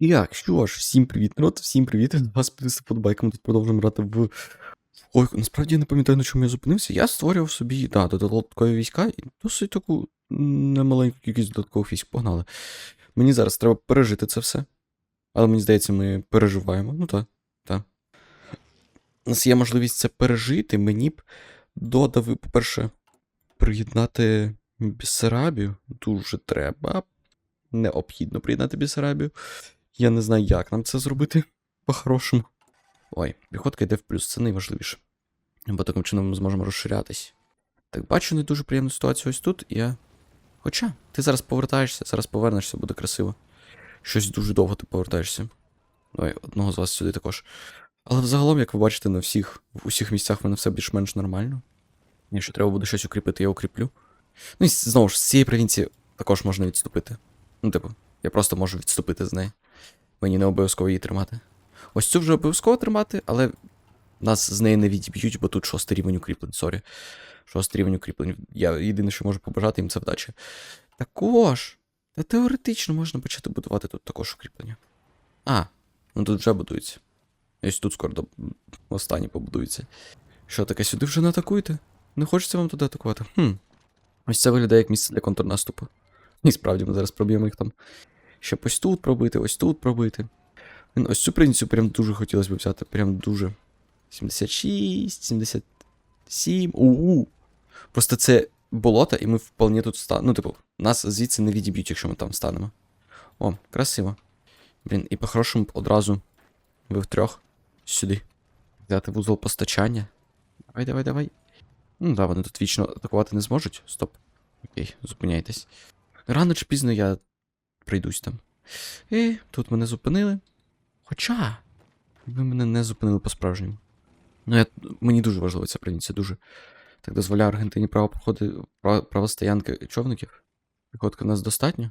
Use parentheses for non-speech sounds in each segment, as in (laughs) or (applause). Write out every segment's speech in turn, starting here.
Як, що ж, всім привіт, народ, всім привіт. Вас підписав подбайка, ми тут продовжуємо грати в. Ой, насправді я не пам'ятаю, на чому я зупинився. Я створював собі, да, додаткові війська і досить таку немаленьку кількість додаткових військ погнали. Мені зараз треба пережити це все. Але мені здається, ми переживаємо. Ну так, так. У нас є можливість це пережити. Мені б додав, по-перше, приєднати Бісарабію. Дуже треба. Необхідно приєднати Бісарабію. Я не знаю, як нам це зробити по-хорошому. Ой, піхотка йде в плюс, це найважливіше. Бо таким чином ми зможемо розширятись. Так, бачу не дуже приємну ситуацію ось тут. Я. Хоча, ти зараз повертаєшся, зараз повернешся, буде красиво. Щось дуже довго ти повертаєшся. Ой, одного з вас сюди також. Але взагалом, як ви бачите, на всіх, в усіх місцях в мене все більш-менш нормально. Якщо треба буде щось укріпити, я укріплю. Ну і знову ж, з цієї провінції також можна відступити. Ну, типу, я просто можу відступити з неї. Мені не обов'язково її тримати. Ось цю вже обов'язково тримати, але нас з неї не відіб'ють, бо тут шостий рівень укріплень, сорі. Шостий рівень укріплень. Я єдине, що можу побажати їм, це вдачі. Також. Та теоретично можна почати будувати тут також укріплення. А, ну тут вже будується. Ось тут скоро до... останні побудується. Що таке, сюди вже не атакуєте? Не хочеться вам туди атакувати? Хм. Ось це виглядає як місце для контрнаступу. І справді ми зараз проб'ємо їх там. Щоб ось тут пробити, ось тут пробити. Блін, Ось цю провінцію прям дуже хотілося б взяти. Прям дуже. 76, 77. У-у. Просто це болото, і ми вполне тут станемо. Ну, типу, нас звідси не відіб'ють, якщо ми там станемо. О, красиво. Блін, і по-хорошому одразу ви втрьох сюди. Взяти вузол постачання. Давай, давай, давай. Ну да, вони тут вічно атакувати не зможуть. Стоп. Окей, зупиняйтесь. Рано чи пізно я прийдусь там. І тут мене зупинили. Хоча. Ви мене не зупинили по-справжньому. Ну, я, мені дуже важлива ця провінція, дуже. Так дозволяє Аргентині право проходи, право, стоянки човників. Приходка нас достатньо.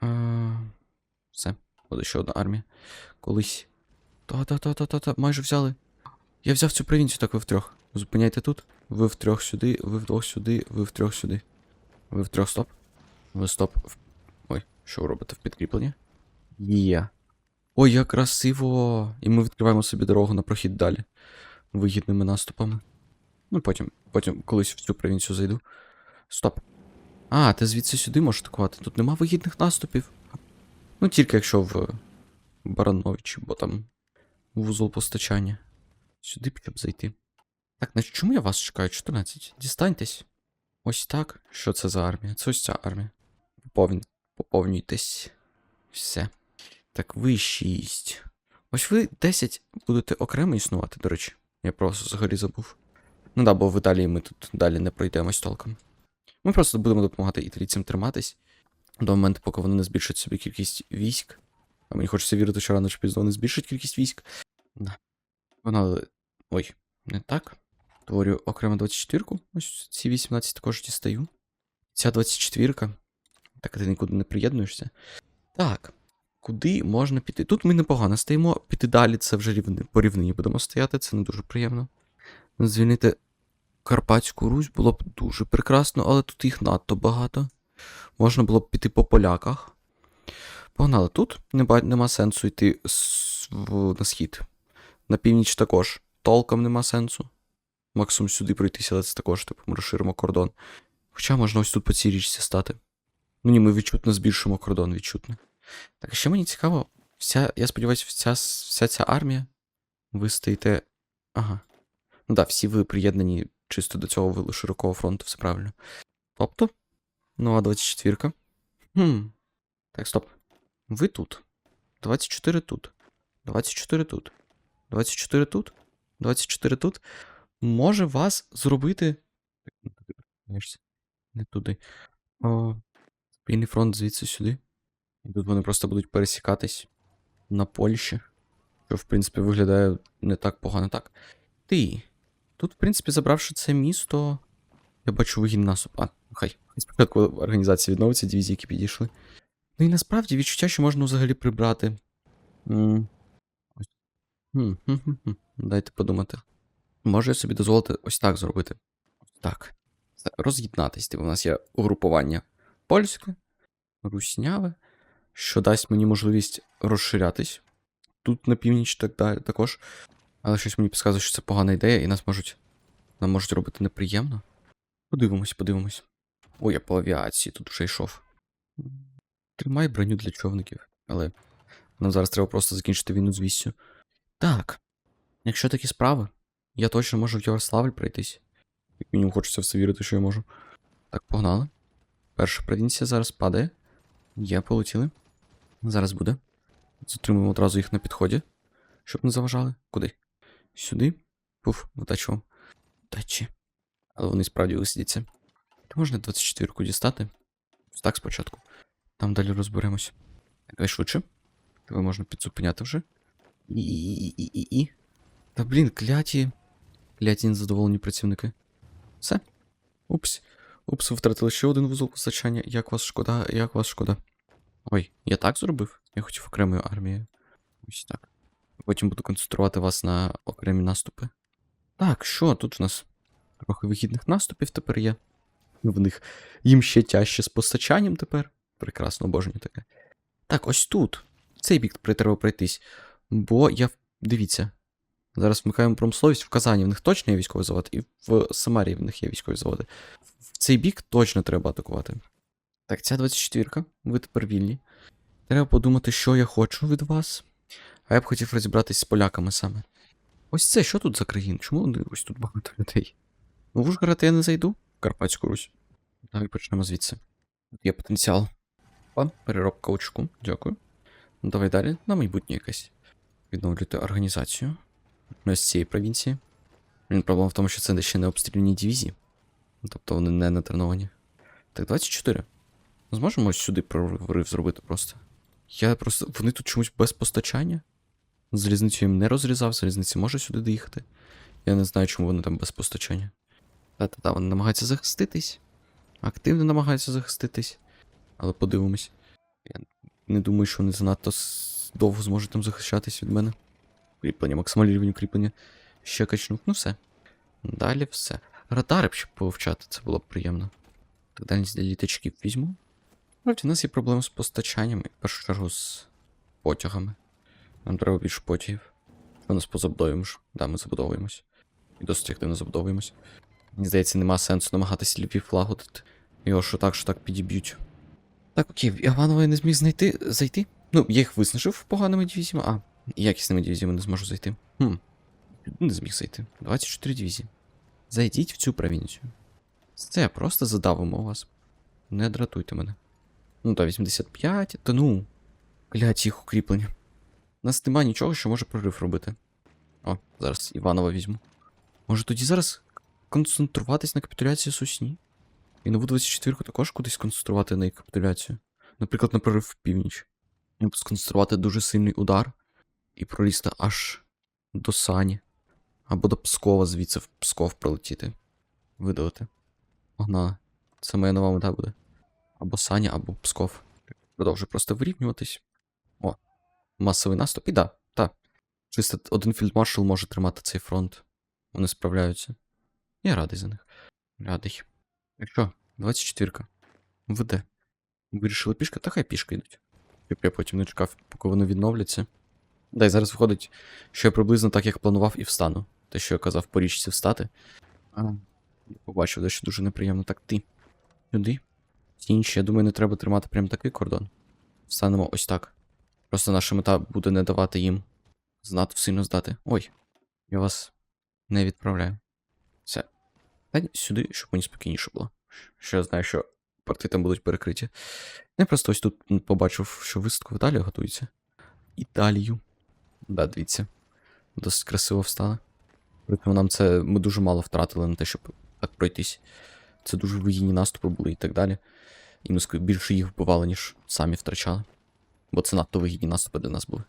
А, все, буде ще одна армія. Колись. Та-та-та-та-та, майже взяли. Я взяв цю провінцію, так ви втрьох. Зупиняйте тут. Ви втрьох сюди, ви вдвох сюди, ви втрьох сюди. Ви втрьох стоп. Ви стоп. Що ви робите в підкріпленні? Є. Ой, як красиво! І ми відкриваємо собі дорогу на прохід далі. Вигідними наступами. Ну, потім, потім колись в цю провінцію зайду. Стоп. А, ти звідси сюди можеш атакувати. Тут нема вигідних наступів. Ну, тільки якщо в Барановичі, бо там вузол постачання. Сюди б щоб зайти. Так, на чому я вас чекаю? 14. Дістаньтесь. Ось так. Що це за армія? Це ось ця армія. Поповню... Поповнюйтесь. Все. Так, ви 6. Ось ви 10 будете окремо існувати, до речі. Я просто взагалі забув. Ну да, бо в Італії ми тут далі не пройдемось толком. Ми просто будемо допомагати італійцям триматись до моменту, поки вони не збільшать собі кількість військ. А мені хочеться вірити, що рано чи пізно вони збільшать кількість військ. Да. Вона. Ой, не так. Творю окремо 24-ку. Ось ці 18 також дістаю. Ця 24-ка. Так, ти нікуди не приєднуєшся. Так. Куди можна піти? Тут ми непогано стоїмо, піти далі, це вже рівни, по рівнині будемо стояти, це не дуже приємно. Звільнити Карпатську Русь було б дуже прекрасно, але тут їх надто багато. Можна було б піти по поляках. Погнали, тут нема, нема сенсу йти на схід. На північ також. Толком нема сенсу. Максимум сюди пройтися, але це також, типу, ми розширимо кордон. Хоча можна ось тут по цій річці стати. Ну ні, ми відчутно збільшимо кордон, відчутно. Так, ще мені цікаво, вся, я сподіваюся, вся, вся ця армія. Ви стоїте. Ага. Ну так, всі ви приєднані чисто до цього широкого фронту, все правильно. Тобто, ну а 24. Хм. Так, стоп. Ви тут. 24 тут. 24 тут. 24 тут. 24 тут. Може вас зробити. Не туди. Спільний фронт звідси сюди. І тут вони просто будуть пересікатись на Польщі. Що, в принципі, виглядає не так погано. Так. Ти. Тут, в принципі, забравши це місто. Я бачу вигідний наступ. А, хай. Спочатку організація відновиться, дивізії, які підійшли. Ну і насправді відчуття, що можна взагалі прибрати. Хм. Дайте подумати. Може я собі дозволити ось так зробити. Так. Роз'єднатись. Типу, у нас є угрупування польське, русняве, що дасть мені можливість розширятись. Тут на північ так далі також. Але щось мені підказує, що це погана ідея, і нас можуть. Нам можуть робити неприємно. Подивимось, подивимось. Ой, я по авіації тут вже йшов. Тримай броню для човників, але нам зараз треба просто закінчити війну з віссю. Так. Якщо такі справи, я точно можу в Ярославль пройтись. Як мінімум хочеться все вірити, що я можу. Так, погнали. Перша провінція зараз падає. Є, полетіли. Зараз буде. Затримуємо одразу їх на підході, щоб не заважали. Куди? Сюди. Пуф, вдачу вам. Але вони справді висидяться. Можна 24-ку дістати. Так спочатку. Там далі розберемось. Давай швидше. Тебе можна підзупиняти вже. І. і і і і і Та блін, кляті. Кляті незадоволені працівники. Все. Упс. Упс, втратили ще один вузол постачання. Як вас шкода, як вас шкода. Ой, я так зробив? Я хотів окремою армією. Ось так. Потім буду концентрувати вас на окремі наступи. Так, що тут у нас? Трохи вигідних наступів тепер є. В них їм ще тяжче з постачанням тепер. Прекрасно, обожнюю таке. Так, ось тут. Цей бік треба пройтись. Бо я. Дивіться. Зараз вмикаємо промисловість в Казані. В них точно є військовий завод, і в Самарії в них є військові заводи. В цей бік точно треба атакувати. Так, ця 24-ка, ви тепер вільні. Треба подумати, що я хочу від вас. А я б хотів розібратись з поляками саме. Ось це, що тут за країн? Чому ось тут багато людей? Ну, в Ужгород я не зайду, в Карпатську Русь. Давай почнемо звідси. Тут є потенціал. Пан, переробка каучку, дякую. Ну, давай далі, на майбутнє якесь. Відновлювати організацію. З цієї провінції. Проблема в тому, що це ще не обстріляні дивізії. Ну, Тобто вони не натреновані. Так, 24. Зможемо ось сюди прорив зробити просто. Я просто. Вони тут чомусь без постачання. Залізницю їм не розрізав, залізниці може сюди доїхати. Я не знаю, чому вони там без постачання. Та-та-та, вони намагаються захиститись. Активно намагаються захиститись. Але подивимось. Я не думаю, що вони занадто довго зможуть там захищатись від мене. Кріплення, максимальний рівень укріплення. Ще качнув. Ну все. Далі все. Радари б ще повивчати, це було б приємно. Так дальність для літачків візьму. Справді, у нас є проблеми з постачанням, і в першу чергу з потягами. Нам треба більше потягів. Що нас позабудовуємо ж? Да, ми забудовуємось. І досить активно забудовуємось. Мені здається, нема сенсу намагатися Львів лагодити. Його що так, що так підіб'ють. Так, окей, в Іванова я не зміг знайти зайти. Ну, я їх виснажив поганими дивізіями, а, якісними дивізіями не зможу зайти. Хм. Не зміг зайти. 24 дивізії. Зайдіть в цю провінцію. Це просто задавимо вас. Не дратуйте мене. Ну, та 85, та ну. Блять, їх укріплення. У нас нема нічого, що може прорив робити. О, зараз Іванова візьму. Може тоді зараз концентруватись на капітуляції Сосні? І нову 24-ку також кудись концентрувати на її капітуляцію. Наприклад, на прорив в північ. Сконцентрувати дуже сильний удар і пролізти аж до Сані. Або до Пскова звідси в Псков пролетіти. Видалити. Погнали. Це моя нова мета буде. Або Саня, або Псков. Продовжує просто вирівнюватись. О, масовий наступ. І да, так. Чисто один фільдмаршал може тримати цей фронт. Вони справляються. Я радий за них. Радий. Якщо, 24-ка. Веде. Вирішили пішка, та хай пішка йдуть. Щоб я потім не чекав, поки вони відновляться. Да, і зараз виходить, що я приблизно так, як планував, і встану. Те, що я казав по річці встати. А, я побачив, дещо дуже неприємно. Так ти. Сюди. Інші, я думаю, не треба тримати прям такий кордон. Встанемо ось так. Просто наша мета буде не давати їм знати сильно здати. Ой, я вас не відправляю. Все. Ні, сюди, щоб мені спокійніше було. Що я знаю, що порти там будуть перекриті. Я просто ось тут побачив, що висадка в Італію готується. Італію. Да, дивіться. Досить красиво встали. Притому нам це ми дуже мало втратили на те, щоб так пройтись. Це дуже вигідні наступи були і так далі. І ми більше їх вбивали, ніж самі втрачали. Бо це надто вигідні наступи для нас були.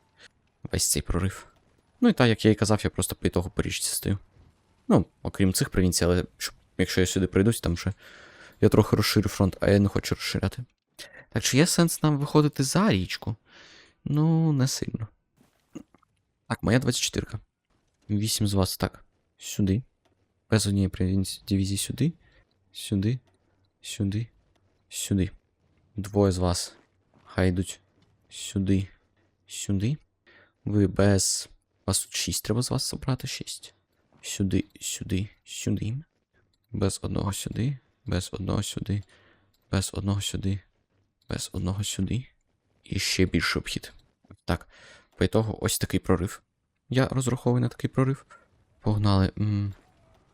Весь цей прорив. Ну і так, як я і казав, я просто по того по річці стою. Ну, окрім цих провінцій, але щоб, якщо я сюди прийдусь, там ще я трохи розширю фронт, а я не хочу розширяти. Так чи є сенс нам виходити за річку? Ну, не сильно. Так, моя 24-ка. Вісім з вас, так. Сюди. Без однієї провінції дивізії сюди. Сюди. Сюди. Сюди. Двоє з вас. Хай йдуть сюди, сюди. Ви без. Вас тут 6 треба з вас забрати 6. Сюди, сюди, сюди. Без одного сюди, без одного сюди, без одного сюди, без одного сюди. І ще більше обхід. Так, по ітогу ось такий прорив. Я розраховую на такий прорив. Погнали. М,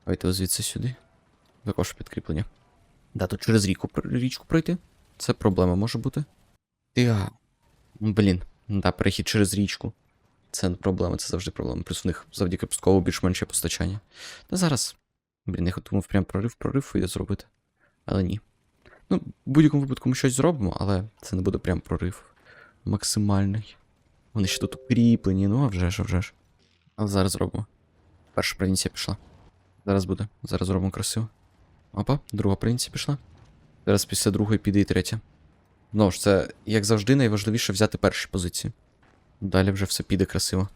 Давайте звідси сюди. Також підкріплення. Да, тут через ріку, річку пройти. Це проблема може бути. Я. Блін, да, перехід через річку. Це не проблема, це завжди проблема. Плюс в них завдяки пускову більш-менше постачання. Та зараз. Блін, я думав прям прорив, прорив вийде зробити. Але ні. Ну, в будь-якому випадку ми щось зробимо, але це не буде прям прорив. Максимальний. Вони ще тут укріплені, ну а вже ж, вже ж. Але зараз зробимо. Перша провінція пішла. Зараз буде. Зараз зробимо красиво. Опа, друга провінція пішла. Зараз після другої піде і третя. Знову ж, це, як завжди, найважливіше взяти перші позиції. Далі вже все піде красиво.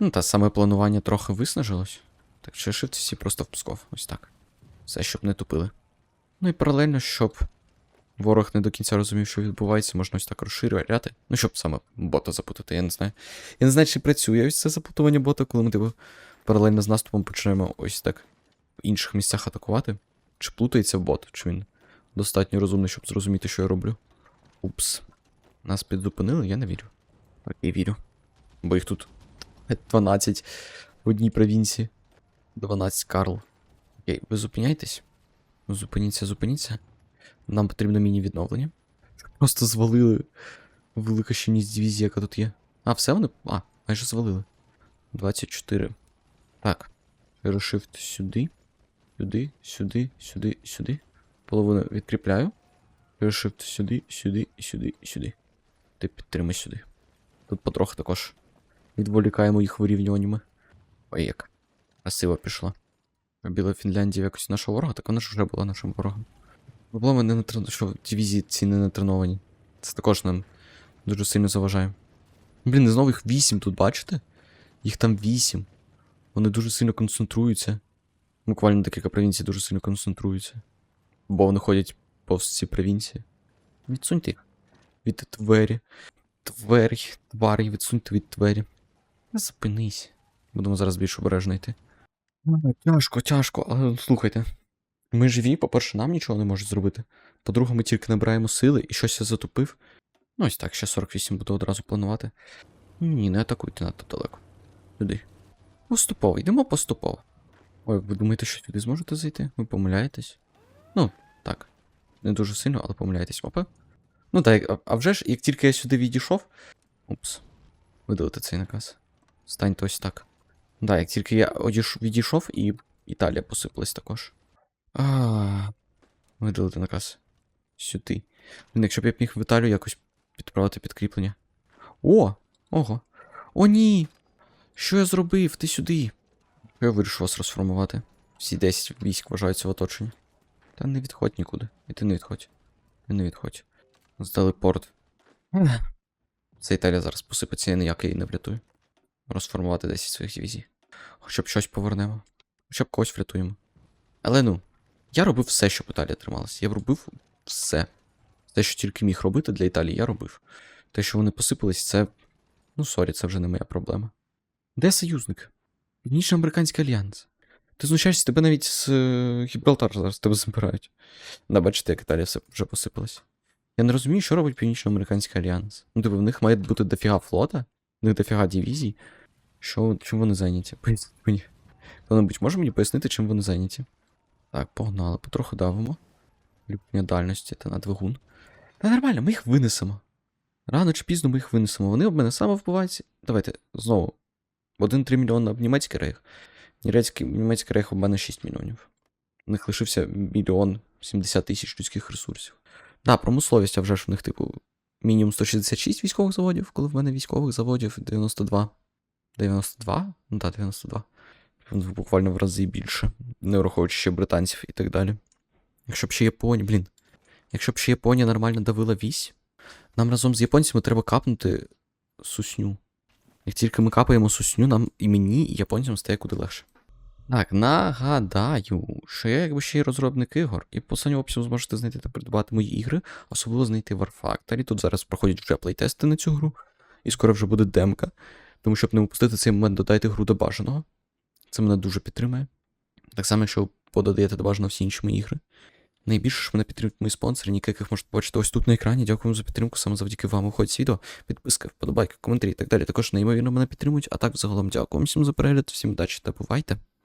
Ну, та саме планування трохи виснажилось. Так шифт всі просто в Псков. Ось так. Все, щоб не тупили. Ну і паралельно, щоб ворог не до кінця розумів, що відбувається, можна ось так розширювати. Ну, щоб саме бота запутати, я не знаю. Я не знаю, чи працює ось це запутування бота, коли ми типу паралельно з наступом почнемо ось так в інших місцях атакувати. Чи плутається бот, чи він достатньо розумний, щоб зрозуміти, що я роблю. Упс. Нас підзупинили, я не вірю. Окей, вірю. Бо їх тут 12 в одній провінції. 12 Карл. Окей, ви зупиняйтесь. Зупиніться, зупиніться. Нам потрібно міні-відновлення. Просто звалили велика щільність дивізії, яка тут є. А, все вони. А, майже звалили. 24. Так. Shift сюди. Сюди, сюди, сюди, сюди. Половину відкріпляю. Shift сюди, сюди, сюди, сюди. Ти підтримай сюди. Тут потроху також відволікаємо їх вирівнюваннями. Ой, як. Красиво пішла. Біла Фінляндія якось нашого ворога, так вона ж вже була нашим ворогом. Проблема не на трен... що дивізії ці не натреновані. Це також нам дуже сильно заважає. Блін, і знову їх вісім тут, бачите? Їх там вісім. Вони дуже сильно концентруються. Буквально декілька провінцій дуже сильно концентруються. Бо вони ходять повз ці провінції. Відсуньте їх. Від двері. Двері, тварі, відсуньте від двері. Зупинись. Будемо зараз більш обережно йти. Тяжко, тяжко, але слухайте. Ми живі, по-перше, нам нічого не можуть зробити. По-друге, ми тільки набираємо сили і щось я затупив. Ну ось так, ще 48 буду одразу планувати. Ні, не атакуйте надто далеко. Сюди. Поступово, йдемо поступово. Ой, ви думаєте, що сюди зможете зайти? Ви помиляєтесь? Ну, так. Не дуже сильно, але помиляєтесь, опа. Ну так, а, вже ж, як тільки я сюди відійшов. Упс. Видалити цей наказ. Станьте ось так. Да, як тільки я відійшов, і Італія посипалась також. А, видалити наказ. Сюди. Блін, якщо б я б міг в Італію якось підправити підкріплення. О! Ого. О, ні! Що я зробив? Ти сюди. Я вирішив вас розформувати. Всі 10 військ вважаються в оточенні. Та не відходь нікуди. І ти не відходь. Ти не відходь. Здали порт. (laughs) Це Італія зараз посипеться, я ніяк її не врятую. Розформувати 10 своїх дивізій. Хоча б щось повернемо. Хоча б когось врятуємо. Але ну, я робив все, щоб Італія трималася. Я робив все. Те, що тільки міг робити для Італії, я робив. Те, що вони посипались, це. Ну, сорі, це вже не моя проблема. Де союзник? Північно-американський альянс. Ти знущаєшся, тебе навіть з е, Гібралтар зараз тебе забирають. Да, бачите, як Італія все вже посипалась. Я не розумію, що робить Північно-американський альянс. Ну, типу, в них має бути дофіга флота, в них дофіга дивізій. Що, чим вони зайняті? Поясніть мені. Хто-небудь може мені пояснити, чим вони зайняті? Так, погнали, потроху давимо. Люблення дальності та на двигун. Та нормально, ми їх винесемо. Рано чи пізно ми їх винесемо. Вони об мене саме вбиваються. Давайте знову. 1-3 мільйона об німецький рейх. Німецький, німецький рейх об мене 6 мільйонів. У них лишився мільйон 70 тисяч людських ресурсів. Да, промисловість, а вже ж в них, типу, мінімум 166 військових заводів, коли в мене військових заводів 92. 92? Ну так, 92. Буквально в рази більше. Не враховуючи ще британців і так далі. Якщо б ще Японія, блін. Якщо б ще Японія нормально давила вісь, нам разом з японцями треба капнути сусню. Як тільки ми капаємо сусню, нам і мені, і японцям стає куди легше. Так, нагадаю, що я якби ще й розробник ігор, і по останньому описі зможете знайти та придбати мої ігри, особливо знайти War. Тут зараз проходять вже плейтести на цю гру, і скоро вже буде демка. Тому щоб не упустити цей момент, додайте гру до бажаного. Це мене дуже підтримує. Так само, якщо подаєте до бажаного всі інші мої ігри. Найбільше ж мене підтримують мої спонсори, ніяких яких можете побачити ось тут на екрані. Дякую за підтримку, саме завдяки вам уходить відео, підписка, вподобайки, коментарі і так далі. Також неймовірно мене підтримують. А так загалом дякую всім за перегляд, всім удачі та бувайте.